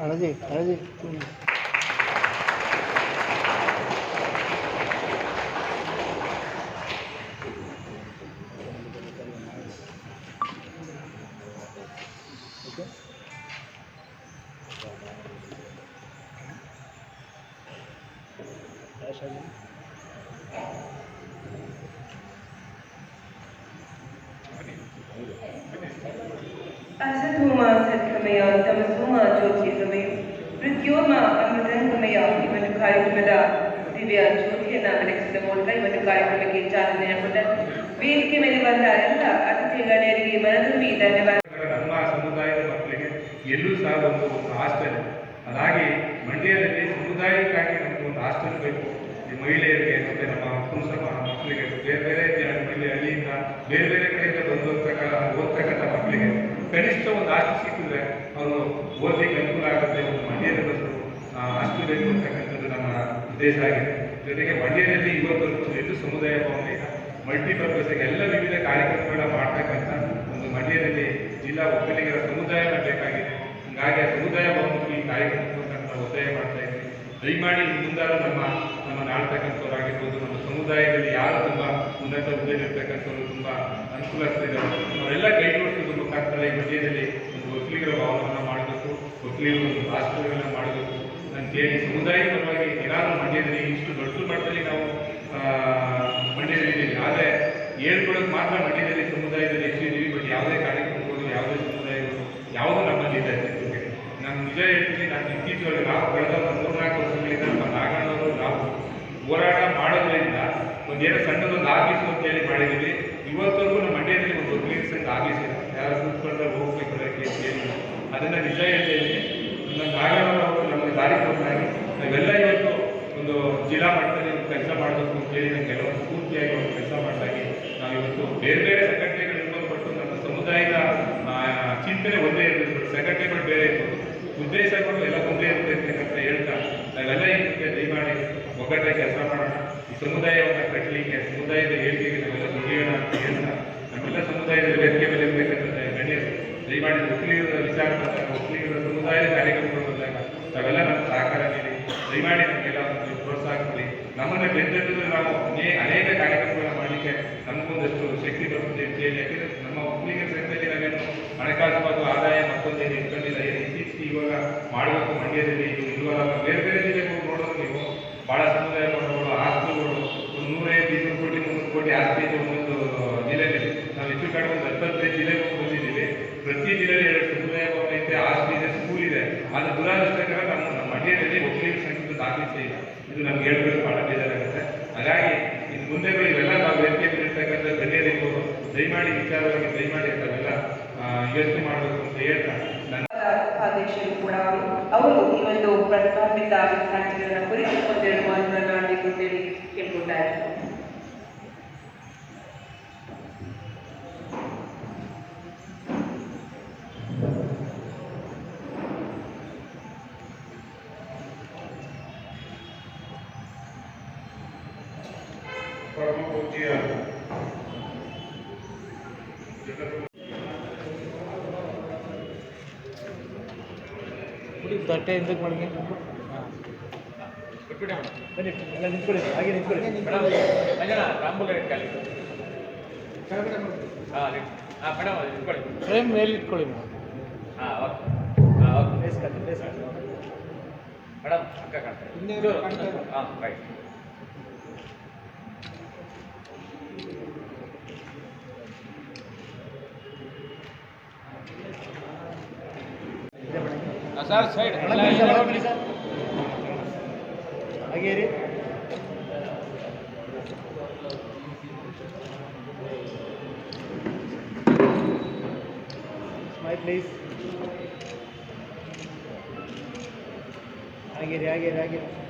అడది అడది Thank you. ಅಸಧೂಮ ಸದ್ಗಮಯ ತಮಸೂಮ ಜ್ಯೋತಿರ್ಗಮಯ ಮೃತ್ಯೋರ್ಮ ಅಮೃತಂಗಮಯ ಈ ಒಂದು ಕಾರ್ಯಕ್ರಮದ ದಿವ್ಯ ಜ್ಯೋತಿಯನ್ನ ಬೆಳಗಿಸಿದ ಮೂಲಕ ಈ ಕಾರ್ಯಕ್ರಮಕ್ಕೆ ಚಾಲನೆಯ ಕೊಟ್ಟ ಗಣ್ಯರಿಗೆ ಧನ್ಯವಾದ ನಮ್ಮ ಸಮುದಾಯದ ಮಕ್ಕಳಿಗೆ ಎಲ್ಲೂ ಸಹ ಒಂದು ಮಂಡ್ಯದಲ್ಲಿ ಸಮುದಾಯಕ್ಕಾಗಿ ಒಂದು ಹಾಸ್ಟೆಲ್ ಬೇಕು ಮಹಿಳೆಯರಿಗೆ ಮತ್ತೆ ನಮ್ಮ ಪುರುಷ ಮ- ಮಕ್ಕಳಿಗೆ ಬೇರೆ ಬೇರೆ ಮಹಿಳೆ ಹಳ್ಳಿಯಿಂದ ಬೇರೆ ಬೇರೆ ಕಡೆಯಿಂದ ಬಂದು ಓದ್ತಕ್ಕ ಓದ್ತಕ್ಕಂಥ ಮಕ್ಕಳಿಗೆ ಕನಿಷ್ಠ ಒಂದು ಆಸ್ತಿ ಸಿಕ್ಕಿದ್ರೆ ಅವರು ಓದಲಿಕ್ಕೆ ಅನುಕೂಲ ಆಗುತ್ತೆ ಒಂದು ಮಂಡ್ಯದ ಬಂದು ಆಸ್ತಿ ಬೇಕು ಅಂತಕ್ಕಂಥದ್ದು ನಮ್ಮ ಉದ್ದೇಶ ಆಗಿದೆ. ಜೊತೆಗೆ ಮಂಡ್ಯದಲ್ಲಿ ಇವತ್ತು ಹೆಚ್ಚು ಸಮುದಾಯ ಭವನ ಈಗ ಮಲ್ಟಿಪರ್ಪಸ್ ಎಲ್ಲ ವಿವಿಧ ಕಾರ್ಯಕ್ರಮಗಳನ್ನ ಮಾಡ್ತಕ್ಕಂಥ ಒಂದು ಮಂಡ್ಯದಲ್ಲಿ ಜಿಲ್ಲಾ ಒಕ್ಕಲಿಗರ ಸಮುದಾಯ ಬೇಕಾಗಿದೆ. ಹಾಗಾಗಿ ಆ ಸಮುದಾಯ ಭವನಕ್ಕೂ ಈ ಕಾರ್ಯಕ್ರಮಕ್ಕಂತ ಒತ್ತಾಯ ಮಾಡ್ತಾ ಇದ್ದೀವಿ. ದಯಮಾಡಿ ಮುಂದಾದ ನಮ್ಮ ನಮ್ಮ ನಾಡ್ತಕ್ಕಂಥವ್ರಾಗಿರ್ಬೋದು, ನಮ್ಮ ಸಮುದಾಯದಲ್ಲಿ ಯಾರು ತುಂಬ ಉನ್ನತ ಹುದ್ದೆಯಲ್ಲಿರ್ತಕ್ಕಂಥವ್ರು ತುಂಬ ಅನುಕೂಲ ಅವರೆಲ್ಲ ಕೈ ಈ ಮಂಡ್ಯದಲ್ಲಿ ಒಂದು ವಕೀಲಿಗರ ಭವನವನ್ನು ಮಾಡಬೇಕು ವಕೀಲರು ಒಂದು ಹಾಸ್ಟೆಲ್ಗಳನ್ನ ಮಾಡಬೇಕು ಅಂತೇಳಿ ಸಮುದಾಯ ಪರವಾಗಿ ಏನಾದರೂ ಮಂಡ್ಯದಲ್ಲಿ ಇಷ್ಟು ದೊಡ್ಡ ಮಟ್ಟದಲ್ಲಿ ನಾವು ಮಂಡ್ಯದಲ್ಲಿ ಆದರೆ ಹೇಳ್ಕೊಳ್ಳೋದು ಮಾತ್ರ ಮಂಡ್ಯದಲ್ಲಿ ಸಮುದಾಯದಲ್ಲಿ ಹೆಚ್ಚಿದ್ದೀವಿ ಬಟ್ ಯಾವುದೇ ಕಾರ್ಯಕ್ರಮಗಳು ಯಾವುದೇ ಸಮುದಾಯಗಳು ಯಾವುದೂ ನಮ್ಮಲ್ಲಿ ಇದೆ. ನಾನು ನಿಜ ಹೇಳ್ತೀನಿ, ನಾನು ಇತ್ತೀಚೆಗೆ ನಾವು ಕಳೆದ ಮೂರ್ನಾಲ್ಕು ವರ್ಷಗಳಿಂದ ನಮ್ಮ ನಾಗಣ್ಣವರು ನಾವು ಹೋರಾಟ ಮಾಡೋದ್ರಿಂದ ಒಂದೇನೋ ಸಣ್ಣದೊಂದು ಆಫೀಸು ಅಂತೇಳಿ ಮಾಡಿದ್ದೀವಿ. ಇವತ್ತವರೆಗೂ ನಮ್ಮ ಮಂಡ್ಯದಲ್ಲಿ ಒಂದು ಕ್ಲೀನ್ ಸಂಘ ಆಫೀಸ್ ಇದೆ. ಯಾರು ಕೂತ್ಕೊಂಡ್ರೆ ಹೋಗ್ಬೇಕು ಬರಕ್ಕೆ ಹೇಳಿ ಅದನ್ನು ನಿಜ ಹೇಳ್ತೀನಿ. ನಮ್ಮ ನಾಗಣ್ಣವರು ನಮಗೆ ದಾರಿ ಕೊಟ್ಟಾಗಿ ನಾವೆಲ್ಲ ಇವತ್ತು ಒಂದು ಜಿಲ್ಲಾ ಮಟ್ಟದಲ್ಲಿ ಒಂದು ಕೆಲಸ ಮಾಡಬೇಕು ಅಂತ ಹೇಳಿ ನಮ್ಗೆ ಕೆಲವೊಂದು ಪೂರ್ತಿಯಾಗಿ ಒಂದು ಕೆಲಸ ಮಾಡಿದಾಗಿ ನಾವು ಇವತ್ತು ಬೇರೆ ಬೇರೆ ಸಂಘಟನೆಗಳು ಇರ್ಬೋದು, ಬಟ್ ನಮ್ಮ ಸಮುದಾಯದ ಚಿಂತನೆ ಒಂದೇ ಇರಬೇಕು. ಸಂಘಟನೆಗಳು ಬೇರೆ ಇರ್ಬೋದು. ಉದ್ದೇಶಗಳು ಎಲ್ಲ ಒಂದೇ ಇರಬೇಕು ಅಂತ ಹೇಳ್ತಾ ನಾವೆಲ್ಲ ಇದಕ್ಕೆ ದಯಮಾಡಿ ಒಗ್ಗಟ್ಟೆ ಕೆಲಸ ಮಾಡೋಣ. ಈ ಸಮುದಾಯವನ್ನು ಕಟ್ಟಲಿಕ್ಕೆ, ಸಮುದಾಯದ ಹೇಳಿಕೆಗೆ ನಾವೆಲ್ಲ ದುಡಿಯೋಣ ಅಂತ ಹೇಳ್ತಾ ನಮ್ಮೆಲ್ಲ ಸಮುದಾಯದ ಗಣ್ಯರು ದಯಮಾಡಿ ಮುಸ್ಲಿಮರ ವಿಚಾರ ಮುಸ್ಲಿಮರ ಸಮುದಾಯದ ಕಾರ್ಯಕ್ರಮಗಳು ಬಂದಾಗ ತಾವೆಲ್ಲ ನಮ್ಮ ಸಹಕಾರ ನೀಡಿ, ದಯಮಾಡಿ ನಮಗೆಲ್ಲ ಒಂದು ಪ್ರೋತ್ಸಾಹ ಕೊಡಿ. ನಮ್ಮನ್ನು ಬೆಂದಿದ್ರೆ ನಾವು ಅನೇ- ಅನೇಕ ಕಾರ್ಯಕ್ರಮಗಳನ್ನ ಮಾಡಲಿಕ್ಕೆ ನಮಗೊಂದಷ್ಟು ಶಕ್ತಿ ಬರ್ತದೆ ಅಂತ ಹೇಳಿ. ಯಾಕೆಂದ್ರೆ ನಮ್ಮ ಮುಸ್ಲಿಮರ ಸಂಘದಲ್ಲಿ ನಾವೇನು ಹಣಕಾಸು ಮತ್ತು ಆದಾಯ ಮತ್ತೊಂದೇನು ಇಟ್ಕೊಂಡಿಲ್ಲ. ಏನು ಇತ್ತೀಚೆಗೆ ಇವಾಗ ಮಾಡಬೇಕು ಮಂಡ್ಯದಲ್ಲಿ ಇವಾಗ ಬೇರೆ ಬೇರೆ ಜಿಲ್ಲೆಗಳು ನೋಡೋದು ನೀವು ಭಾಳ ಸಮುದಾಯ ಮಟ್ಟಗಳು ಆಸ್ತಿಗಳು. ಒಂದು ನೂರೈದು ಇನ್ನೂರು ಕೋಟಿ ಮುನ್ನೂರು ಕೋಟಿ ಆಸ್ತಿ ಒಂದೊಂದು ಜಿಲ್ಲೆಯಲ್ಲಿ. ನಾವು ಹೆಚ್ಚು ಕಡೆ ಒಂದು ಹತ್ತತ್ತೈದು ಜಿಲ್ಲೆಗೆ ಹೋಗಿ ಬಂದಿದ್ದೀವಿ ಪ್ರತಿ ಜಿಲ್ಲೆಯಲ್ಲಿ ಎರಡು ಸಮುದಾಯ ಭವನ ಇದೆ ಆಸ್ತಿ ಇದೆ ಸ್ಕೂಲ್ ಇದೆ. ಅದು ದುರಾದೃಷ್ಟಕರ ನಮ್ಮ ನಮ್ಮ ಮಂಡ್ಯದಲ್ಲಿ ಒಬ್ಬರಿಗೆ ಸಂಘದ ದಾಖಲಿಸಿ ಇಲ್ಲ. ಇದು ನಮ್ಗೆ ಹೇಳ್ಬೇಕು ಬಹಳ ಬೇಜಾರಾಗುತ್ತೆ ಹಾಗಾಗಿ ಇದು ಮುಂದೆ ಇವೆಲ್ಲ ನಾವು ವೇದಿಕೆ ಮೇಲೆ ಇರ್ತಕ್ಕಂಥ ಗಣ್ಯರಿರ್ಬೋದು ದಯಮಾಡಿ ವಿಚಾರವಾಗಿ ದಯಮಾಡಿ ತಾವೆಲ್ಲ ಆ, ಯೋಚನೆ ಮಾಡಬೇಕು ಅಂತ ಹೇಳ್ತಾ ನನ್ನ ಉಪಾಧ್ಯಕ್ಷರು ಕೂಡ ಅವರು ಈ ಒಂದು ಪ್ರಸ್ತಾಪಿತ ವಿದ್ಯಾರ್ಥಿಗಳನ್ನ ಕುರಿತು ಒಂದೆರಡು ಮಾತುಗಳನ್ನ ಆಡಬೇಕು ಅಂತೇಳಿ ಕೇಳ್ಕೊಳ್ತಾರೆ ತಟ್ಟೆ ಎಂದಕ್ಕೆ ಮಾಡಿಗೆ ಬನ್ನಿ ಎಲ್ಲ ನಿಂತ್ಕೊಳ್ಳಿ ಹಾಗೆ ನಿಂತ್ಕೊಳ್ಳಿ. ಫ್ರೇಮ್ ಮೇಲೆ ಇಟ್ಕೊಳ್ಳಿ ಫೇಸ್ ಕಟ್ಟಿ ಫೇಸ್ ಸರ್ ಸೈಡ್. ಹಾಗೇರಿ ಸ್ಮೈಲ್ ಪ್ಲೀಸ್ ಹಾಗೇರಿ ಹಾಗೇರಿ ರೀ ಹಾಗೆ ರೀ